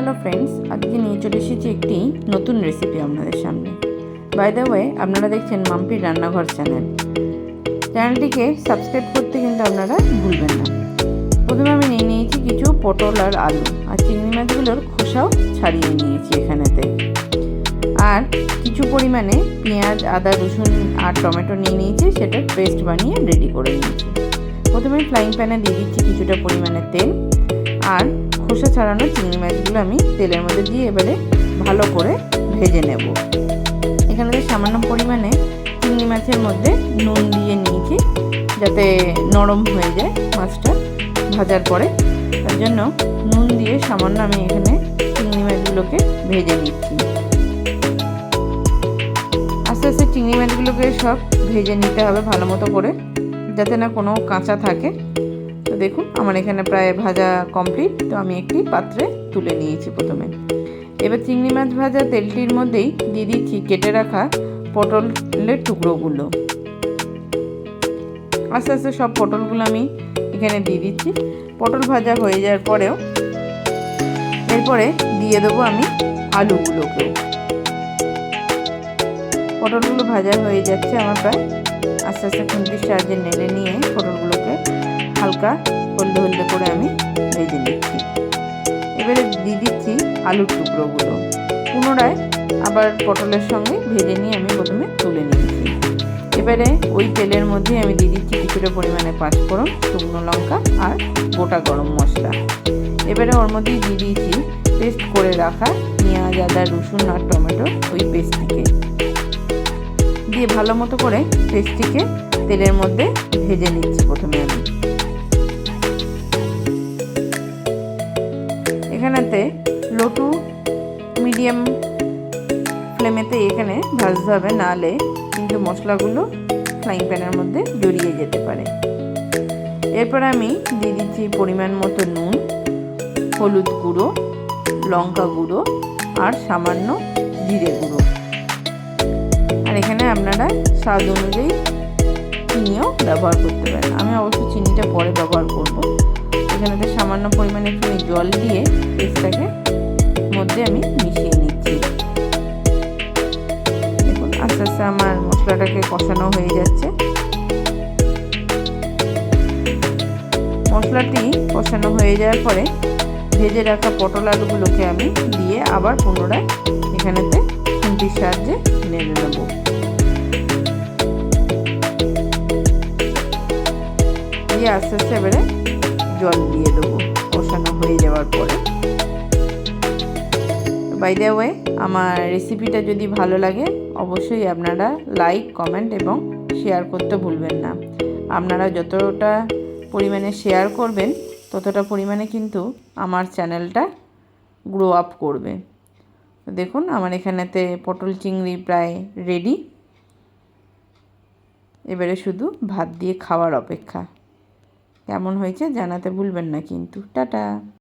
Hello friends আজকে নিয়ে চলে এসেছি একটি নতুন রেসিপি আপনাদের সামনে। বাই দ্য ওয়ে আপনারা দেখছেন মাম্পির রান্নাঘর চ্যানেল চ্যানেলটিকে সাবস্ক্রাইব করতে কিন্তু আপনারা ভুলবেন না। প্রথমে আমি নিয়ে নিয়েছি কিছু পটল আর আলু, আর চিংড়ি মাছগুলোর খোসাও ছাড়িয়ে নিয়েছি এখানেতে। আর কিছু পরিমাণে পেঁয়াজ, আদা, রসুন আর টমেটো নিয়ে নিয়েছি সেটা পেস্ট বানিয়ে রেডি করে নিয়েছি। প্রথমে ফ্রাইং প্যানে দিয়ে দিচ্ছি কিছুটা পরিমাণে তেল, আর খোসা ছাড়ানো চিংড়ি মাছগুলো আমি তেলের মধ্যে দিয়ে এবারে ভালো করে ভেজে নেব। এখানে সামান্য পরিমাণে চিংড়ি মাছের মধ্যে নুন দিয়ে নিয়েছি, যাতে নরম হয়ে যায় মাছটা ভাজার পরে। তার জন্য নুন দিয়ে সামান্য আমি এখানে চিংড়ি মাছগুলোকে ভেজে নিচ্ছি। আস্তে আস্তে চিংড়ি মাছগুলোকে সব ভেজে নিতে হবে ভালো মতো করে, যাতে না কোনো কাঁচা থাকে। দেখুন, আমার এখানে প্রায় ভাজা কমপ্লিট তো আমি একটি পাত্রে তুলে নিয়েছি প্রথমে। এবার চিংড়ি মাছ ভাজা তেলটির মধ্যেই দিয়ে দিচ্ছি কেটে রাখা পটলের টুকরোগুলো। আস্তে আস্তে সব পটলগুলো আমি এখানে দিয়ে দিচ্ছি। পটল ভাজা হয়ে যাওয়ার পরেও এরপরে দিয়ে দেবো আমি আলুগুলোকেও পটলগুলো ভাজা হয়ে যাচ্ছে, আমার প্রায় আস্তে আস্তে খুন্তির সাহায্যে নেড়ে নিয়ে পটলগুলোকে হালকা হলদে হলদে করে আমি ভেজে নিচ্ছি। এবারে দিয়ে দিচ্ছি আলুর টুকরোগুলো। পুনরায় আবার পটলের সঙ্গে ভেজে নিয়ে আমি প্রথমে তুলে নিচ্ছি। এবারে ওই তেলের মধ্যে আমি দিয়ে দিচ্ছি কিছুটা পরিমাণে পাঁচফোড়ন, শুকনো লঙ্কা আর গোটা গরম মশলা। এবারে ওর মধ্যেই দিয়ে দিয়েছি পেস্ট করে রাখা পেঁয়াজ, আদা, রসুন আর টমেটো ওই পেস্টটিকে। দিয়ে ভালো মতো করে পেস্টটিকে তেলের মধ্যে ভেজে নিচ্ছি প্রথমে আমি। লোটু মিডিয়াম ফ্লেমেতে এখানে ভাজতে হবে নাহলে কিন্তু মশলাগুলো ফ্রাইং প্যানের মধ্যে জড়িয়ে যেতে পারে। এরপর আমি দিয়ে দিচ্ছি পরিমাণ মতো নুন, হলুদ গুঁড়ো, লঙ্কা গুঁড়ো আর সামান্য জিরে গুঁড়ো। আর এখানে আপনারা স্বাদ অনুযায়ী চিনিও ব্যবহার করতে পারেন। আমি অবশ্য চিনিটা পরে ব্যবহার করব। এখানেতে সামান্য পরিমাণে একটু জল দিয়ে পেস্টটাকে মধ্যে আমি মিশিয়ে নিচ্ছি। দেখুন, আস্তে আস্তে আমার মশলাটাকে কষানো হয়ে যাচ্ছে। মশলাটি কষানো হয়ে যাওয়ার পরে ভেজে রাখা পটল আলুগুলোকে আমি দিয়ে আবার পুনরায় এখানেতে খুন্তির সাহায্যে নেড়ে নেব। দিয়ে আস্তে আস্তে এবারে জল দিয়ে দেবো কষানো হয়ে যাওয়ার পরে। বাই দ্য ওয়ে আমার রেসিপিটা যদি ভালো লাগে, অবশ্যই আপনারা লাইক কমেন্ট এবং শেয়ার করতে ভুলবেন না। আপনারা যতটা পরিমাণে শেয়ার করবেন, ততটা পরিমাণে কিন্তু আমার চ্যানেলটা গ্রো আপ করবে। দেখুন, আমার এখানেতে পটল চিংড়ি প্রায় রেডি এবারে শুধু ভাত দিয়ে খাওয়ার অপেক্ষা। কেমন হয়েছে জানাতে ভুলবেন না কিন্তু। টাটা!